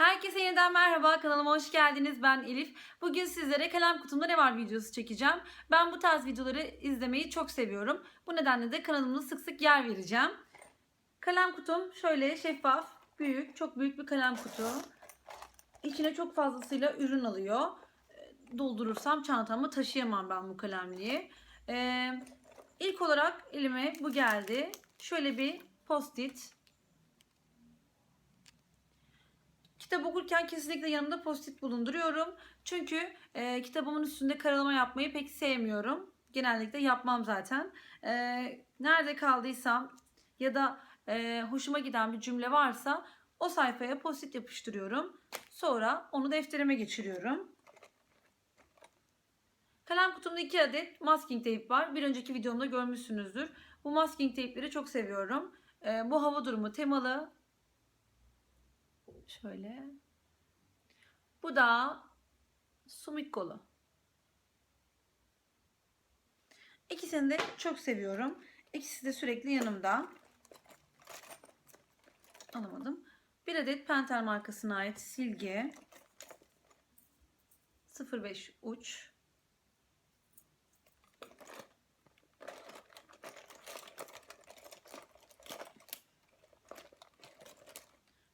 Herkese yeniden merhaba kanalıma hoş geldiniz ben Elif. Bugün sizlere kalem kutumda ne var videosu çekeceğim. Ben bu tarz videoları izlemeyi çok seviyorum. Bu nedenle de kanalımda sık sık yer vereceğim. Kalem kutum şöyle şeffaf, büyük, çok büyük bir kalem kutu. İçine çok fazlasıyla ürün alıyor. Doldurursam çantamı taşıyamam ben bu kalemliği. Ee, ilk olarak elime bu geldi. Şöyle bir post-it. Kitap okurken kesinlikle yanımda post-it bulunduruyorum. Çünkü e, kitabımın üstünde karalama yapmayı pek sevmiyorum. Genellikle yapmam zaten. E, nerede kaldıysam ya da e, hoşuma giden bir cümle varsa o sayfaya post-it yapıştırıyorum. Sonra onu defterime geçiriyorum. Kalem kutumda iki adet masking tape var. Bir önceki videomda görmüşsünüzdür. Bu masking tape'leri çok seviyorum. E, bu hava durumu temalı. Şöyle. Bu da Sumikolu. İkisini de çok seviyorum. İkisi de sürekli yanımda. Alamadım. Bir adet Pentel markasına ait silgi. 05 uç.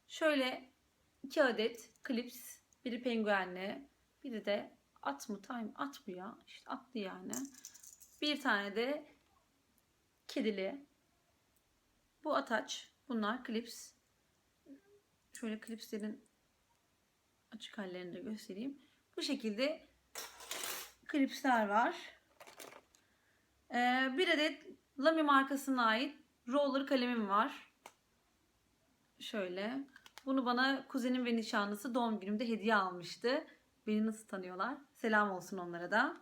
Şöyle iki adet klips. Biri penguenli. Biri de at mı time at mı ya? İşte atlı yani. Bir tane de kedili. Bu ataç. Bunlar klips. Şöyle klipslerin açık hallerini de göstereyim. Bu şekilde klipsler var. Ee, bir adet Lamy markasına ait roller kalemim var. Şöyle. Bunu bana kuzenim ve nişanlısı doğum günümde hediye almıştı. Beni nasıl tanıyorlar? Selam olsun onlara da.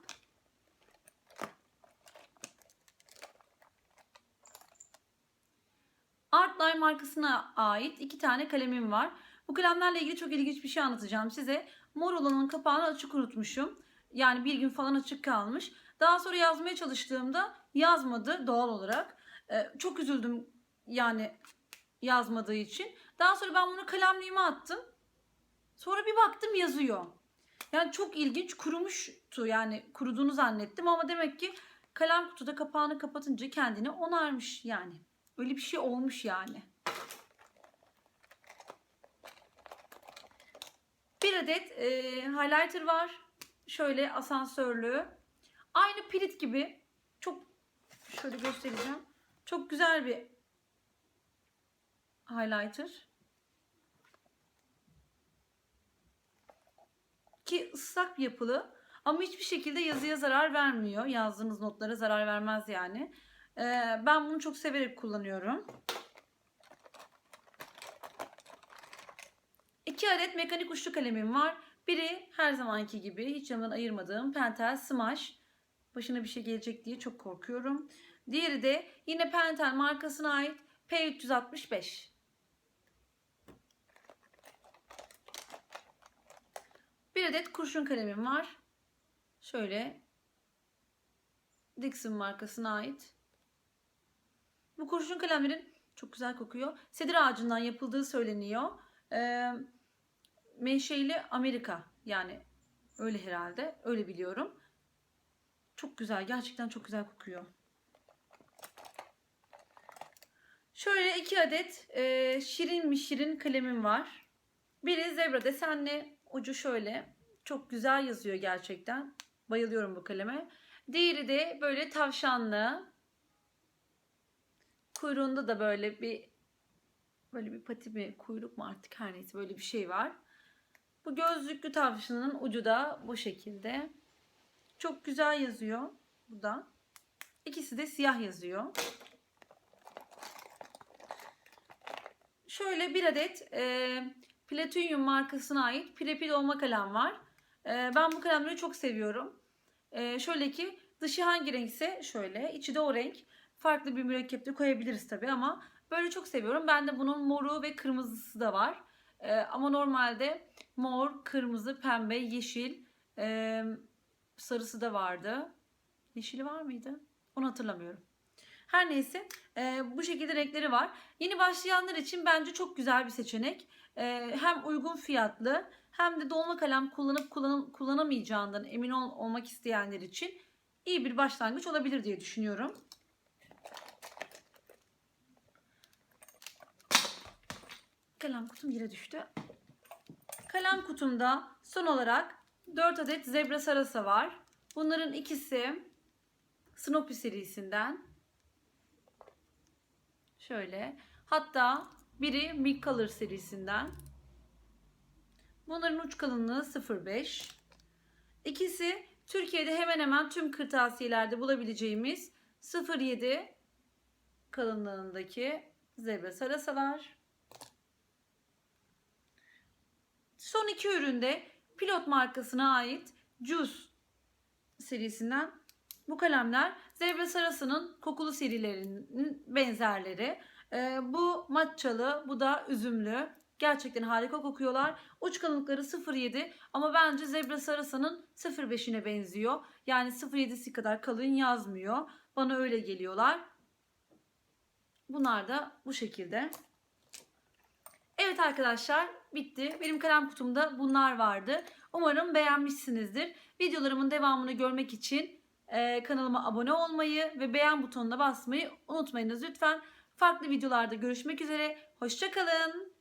Artline markasına ait iki tane kalemim var. Bu kalemlerle ilgili çok ilginç bir şey anlatacağım size. Mor olanın kapağını açık unutmuşum. Yani bir gün falan açık kalmış. Daha sonra yazmaya çalıştığımda yazmadı doğal olarak. Ee, çok üzüldüm yani yazmadığı için. Daha sonra ben bunu kalemliğime attım. Sonra bir baktım yazıyor. Yani çok ilginç kurumuştu yani kuruduğunu zannettim ama demek ki kalem kutuda kapağını kapatınca kendini onarmış yani. Öyle bir şey olmuş yani. Bir adet e, highlighter var. Şöyle asansörlü. Aynı pirit gibi. Çok şöyle göstereceğim. Çok güzel bir highlighter. Ki ıslak yapılı ama hiçbir şekilde yazıya zarar vermiyor. Yazdığınız notlara zarar vermez yani. Ee, ben bunu çok severek kullanıyorum. İki adet mekanik uçlu kalemim var. Biri her zamanki gibi hiç yanından ayırmadığım Pentel Smash. Başına bir şey gelecek diye çok korkuyorum. Diğeri de yine Pentel markasına ait P365. Bir adet kurşun kalemim var. Şöyle Dixon markasına ait. Bu kurşun kalemlerin çok güzel kokuyor. Sedir ağacından yapıldığı söyleniyor. Ee, menşeili Amerika yani öyle herhalde. Öyle biliyorum. Çok güzel. Gerçekten çok güzel kokuyor. Şöyle iki adet e, şirin mi şirin kalemim var. Biri zebra desenli. Ucu şöyle. Çok güzel yazıyor gerçekten. Bayılıyorum bu kaleme. Diğeri de böyle tavşanlı. Kuyruğunda da böyle bir böyle bir pati mi kuyruk mu artık her neyse böyle bir şey var. Bu gözlüklü tavşanın ucu da bu şekilde. Çok güzel yazıyor. Bu da. İkisi de siyah yazıyor. Şöyle bir adet e, Platinum markasına ait Prepil olma kalem var. E, ben bu kalemleri çok seviyorum. E, şöyle ki dışı hangi renkse şöyle içi de o renk. Farklı bir mürekkep koyabiliriz tabi ama böyle çok seviyorum. Bende bunun moru ve kırmızısı da var. E, ama normalde mor, kırmızı, pembe, yeşil, sarısı da vardı. Yeşili var mıydı? Onu hatırlamıyorum. Her neyse e, bu şekilde renkleri var. Yeni başlayanlar için bence çok güzel bir seçenek. Ee, hem uygun fiyatlı hem de dolma kalem kullanıp kullanım, kullanamayacağından emin ol, olmak isteyenler için iyi bir başlangıç olabilir diye düşünüyorum. Kalem kutum yere düştü. Kalem kutumda son olarak 4 adet zebra sarasa var. Bunların ikisi Snoopy serisinden. Şöyle. Hatta biri Milk Color serisinden. Bunların uç kalınlığı 0.5. İkisi Türkiye'de hemen hemen tüm kırtasiyelerde bulabileceğimiz 0.7 kalınlığındaki zebra sarasalar. Son iki üründe Pilot markasına ait Juice serisinden bu kalemler Zebra Sarası'nın kokulu serilerinin benzerleri. Ee, bu matchalı, bu da üzümlü. Gerçekten harika kokuyorlar. Uç kalınlıkları 0.7 ama bence Zebra Sarası'nın 0.5'ine benziyor. Yani 0.7'si kadar kalın yazmıyor. Bana öyle geliyorlar. Bunlar da bu şekilde. Evet arkadaşlar bitti. Benim kalem kutumda bunlar vardı. Umarım beğenmişsinizdir. Videolarımın devamını görmek için e, kanalıma abone olmayı ve beğen butonuna basmayı unutmayınız lütfen. Farklı videolarda görüşmek üzere. Hoşçakalın.